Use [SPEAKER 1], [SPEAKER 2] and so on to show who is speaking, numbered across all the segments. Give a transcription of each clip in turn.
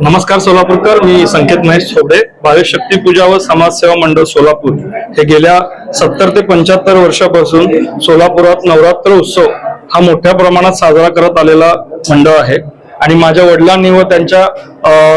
[SPEAKER 1] नमस्कार सोलापूरकर मी संकेत महेश छोबडे भावे शक्ती पूजा व समाजसेवा मंडळ सोलापूर हे गेल्या सत्तर ते पंच्याहत्तर वर्षापासून सोलापुरात नवरात्र उत्सव हा मोठ्या प्रमाणात साजरा करत आलेला मंडळ आहे. आणि माझ्या वडिलांनी व त्यांच्या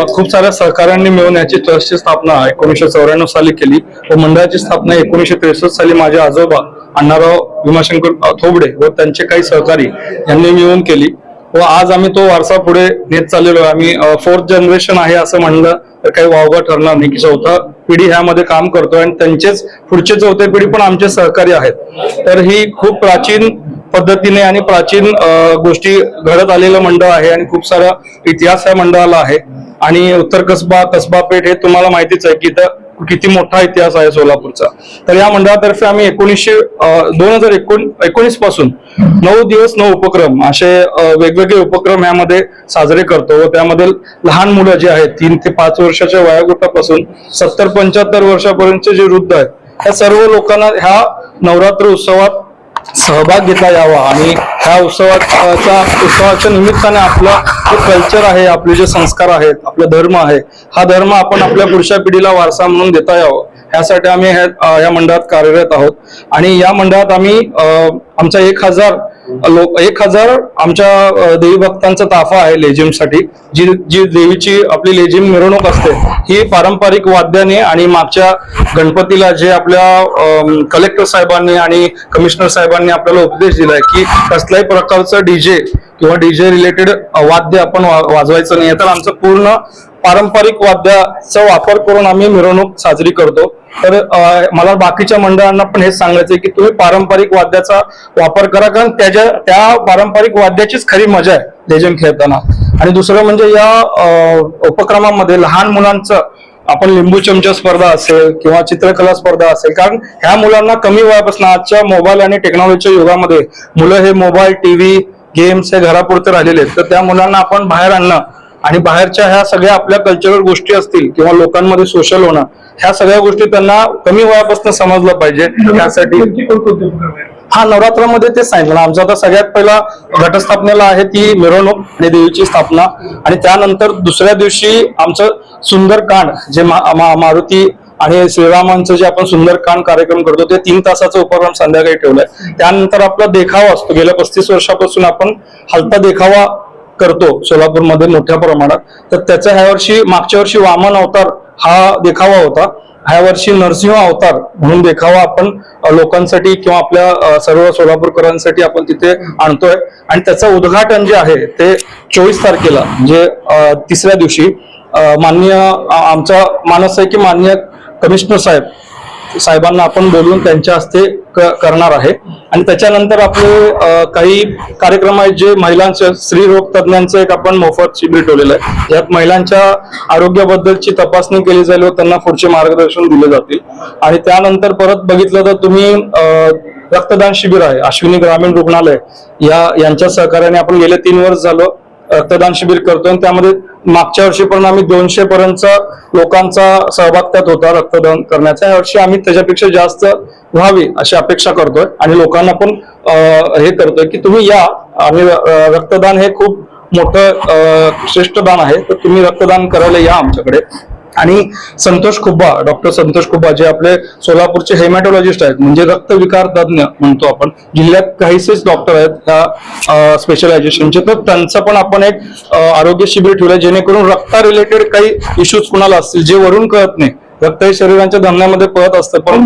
[SPEAKER 1] खूप साऱ्या सहकाऱ्यांनी मिळून याची ट्रस्टची स्थापना एकोणीसशे चौऱ्याण्णव साली केली व मंडळाची स्थापना एकोणीसशे त्रेसष्ट साली माझे आजोबा अण्णाराव भीमाशंकर थोबडे व त्यांचे काही सहकारी यांनी मिळून केली. व आज आम्ही तो वारसा पुढे नेत चाललेलो आहे. आम्ही फोर्थ जनरेशन आहे असं म्हणलं तर काही वावगं ठरणार नाही की चौथा पिढी ह्यामध्ये काम करतोय आणि त्यांचेच पुढचे चौथे पिढी पण आमचे सहकारी आहेत. तर ही खूप प्राचीन पद्धतीने आणि प्राचीन गोष्टी घडत आलेलं मंडळ आहे आणि खूप सारा इतिहास या मंडळाला आहे. आणि उत्तर कसबा कसबा पेठ हे तुम्हाला माहितीच आहे की इथं किती मोठा इतिहास आहे सोलापूरचा. तर या मंडळातर्फे आम्ही एकोणीसशे दोन हजार एकोण एकोणीसपासून नऊ दिवस नऊ उपक्रम असे वेगवेगळे उपक्रम यामध्ये साजरे करतो व त्यामध्ये लहान मुलं जी आहेत तीन ते पाच वर्षाच्या वयोगटापासून सत्तर पंच्याहत्तर वर्षापर्यंतचे जे वृद्ध आहेत त्या सर्व लोकांना ह्या नवरात्र उत्सवात सहभाग घेता यावा. आणि ह्या उत्सवाचा उत्सवाच्या निमित्ताने आपला जे कल्चर आहे आपले जे संस्कार आहेत आपला धर्म आहे हा धर्म आपण आपल्या पुढच्या पिढीला वारसा म्हणून देता यावा. ह्यासाठी आम्ही ह्या या मंडळात कार्यरत आहोत. आणि या मंडळात आम्ही अ, आमचा एक हजार लोक एक हजार आमच्या देवीभक्तांचा देवी भक्तांचा ताफा आहे लेझिमसाठी. जी जी देवीची आपली लेझिम मिरवणूक असते ही पारंपरिक वाद्याने आणि मागच्या गणपतीला जे आपल्या कलेक्टर साहेबांनी आणि कमिशनर साहेबांनी आपल्याला उपदेश दिलाय की कसल्याही प्रकारचं डीजे किंवा डीजे रिलेटेड वाद्य आपण वा- वाजवायचं नाही. तर आमचं पूर्ण पारंपरिक वाद्याचा वापर करून आम्ही मिरवणूक साजरी करतो. तर मला बाकीच्या मंडळांना पण हेच सांगायचं की तुम्ही पारंपरिक वाद्याचा वापर करा कारण त्याच्या त्या पारंपरिक वाद्याचीच खरी मजा आहे लेझिम खेळताना. आणि दुसरं म्हणजे या उपक्रमामध्ये लहान मुलांचं आपण लिंबू चमचा स्पर्धा असेल किंवा चित्रकला स्पर्धा असेल कारण ह्या मुलांना कमी वयापासून आजच्या मोबाईल आणि टेक्नॉलॉजीच्या युगामध्ये मुलं हे मोबाईल टीव्ही गेम्स हे घरापुरते राहिलेले आहेत. तर त्या मुलांना आपण बाहेर आणणं आणि बाहेरच्या ह्या सगळ्या आपल्या कल्चरल गोष्टी असतील किंवा लोकांमध्ये सोशल होणं ह्या सगळ्या गोष्टी त्यांना कमी वयापासून समजलं पाहिजे. त्यासाठी हा नवरात्रामध्ये तेच सांगितलं आमचं आता सगळ्यात पहिला घटस्थापनेला आहे ती मिरवणूक आणि देवीची स्थापना. आणि त्यानंतर दुसऱ्या दिवशी आमचं सुंदरकांड जे मारुती आणि श्रीरामांचं जे आपण सुंदरकांड कार्यक्रम करतो ते तीन तासाचा उपक्रम संध्याकाळी ठेवलाय. त्यानंतर आपला देखावा असतो. गेल्या पस्तीस वर्षापासून आपण हलता देखावा करतो सोलापूरमध्ये मोठ्या प्रमाणात तर त्याचा ह्या वर्षी मागच्या वर्षी वामन अवतार हा देखावा होता. ह्या वर्षी नरसिंह अवतार म्हणून देखावा आपण लोकांसाठी किंवा आपल्या सर्व सोलापूरकरांसाठी आपण तिथे आणतोय. आणि त्याचं उद्घाटन जे आहे ते चोवीस तारखेला म्हणजे तिसऱ्या दिवशी माननीय आमचा मानस आहे की माननीय कमिशनर साहेब साहेबांना आपण बोलून त्यांच्या हस्ते करणार आहे. आणि त्याच्यानंतर आपले काही कार्यक्रम आहेत जे महिलांचे स्त्रीरोग तज्ञांचं एक आपण मोफत शिबिर ठेवलेलं आहे. यात महिलांच्या आरोग्याबद्दलची तपासणी केली जाईल व त्यांना पुढचे मार्गदर्शन दिले जातील. आणि त्यानंतर परत बघितलं तर तुम्ही रक्तदान शिबिर आहे. अश्विनी ग्रामीण रुग्णालय. या यांच्या सहकार्याने आपण गेले तीन वर्ष झालं रक्तदान शिबिर करतोय. आणि त्यामध्ये मागच्या वर्षी पण आम्ही दोनशे पर्यंत लोकांचा सहभाग त्यात होता रक्तदान करण्याचा. या वर्षी आम्ही त्याच्यापेक्षा जास्त व्हावी अशी अपेक्षा करतोय आणि लोकांना पण हे करतोय की तुम्ही या आणि रक्तदान हे खूप मोठं श्रेष्ठ दान आहे. तर तुम्ही रक्तदान करायला या आमच्याकडे. आणि संतोष खुब्बा डॉक्टर संतोष खुब्बा जे आपले सोलापूरचे हेमॅटॉलॉजिस्ट आहेत म्हणजे रक्तविकार तज्ञ म्हणतो आपण जिल्ह्यात काहीसेच डॉक्टर आहेत ह्या स्पेशलायझेशनचे तर त्यांचं पण आपण एक आरोग्य शिबिर ठेवलंय जेणेकरून रक्ता रिलेटेड काही इश्यूज कुणाला असतील जे वरून कळत नाही. रक्त हे शरीराच्या धमन्यामध्ये पळत असतं पण.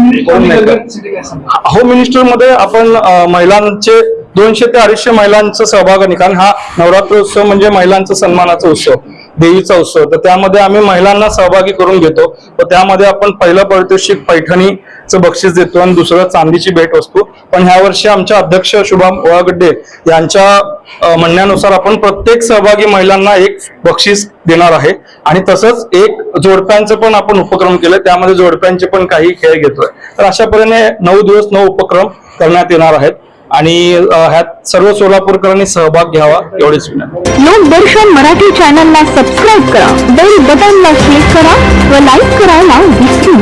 [SPEAKER 1] होम मिनिस्टरमध्ये आपण महिलांचे दोनशे ते अडीचशे महिलांचा सहभाग आहे कारण हा नवरात्र उत्सव म्हणजे महिलांचा सन्मानाचा उत्सव. देवीचा उत्सव. तर त्यामध्ये आम्ही महिलांना सहभागी करून घेतो. व त्यामध्ये आपण पहिलं पारितोषिक पैठणीचं बक्षीस देतो आणि दुसरं चांदीची भेट वस्तू पण ह्या वर्षी आमच्या अध्यक्ष शुभम ओळागड्डे यांच्या म्हणण्यानुसार आपण प्रत्येक सहभागी महिलांना एक बक्षीस देणार आहे. आणि तसंच एक जोडप्यांचं पण आपण उपक्रम केलं. त्यामध्ये जोडप्यांचे पण काही खेळ घेतोय. तर अशा परीने नऊ दिवस नऊ उपक्रम करण्यात येणार आहेत. आणि ह्यात सर्व सोलापूरकरांनी सहभाग घ्यावा एवढीच विनंती.
[SPEAKER 2] लोकदर्शन मराठी चॅनलला सबस्क्राईब करा बेल बटनला क्लिक करा व लाईक करायला विसरू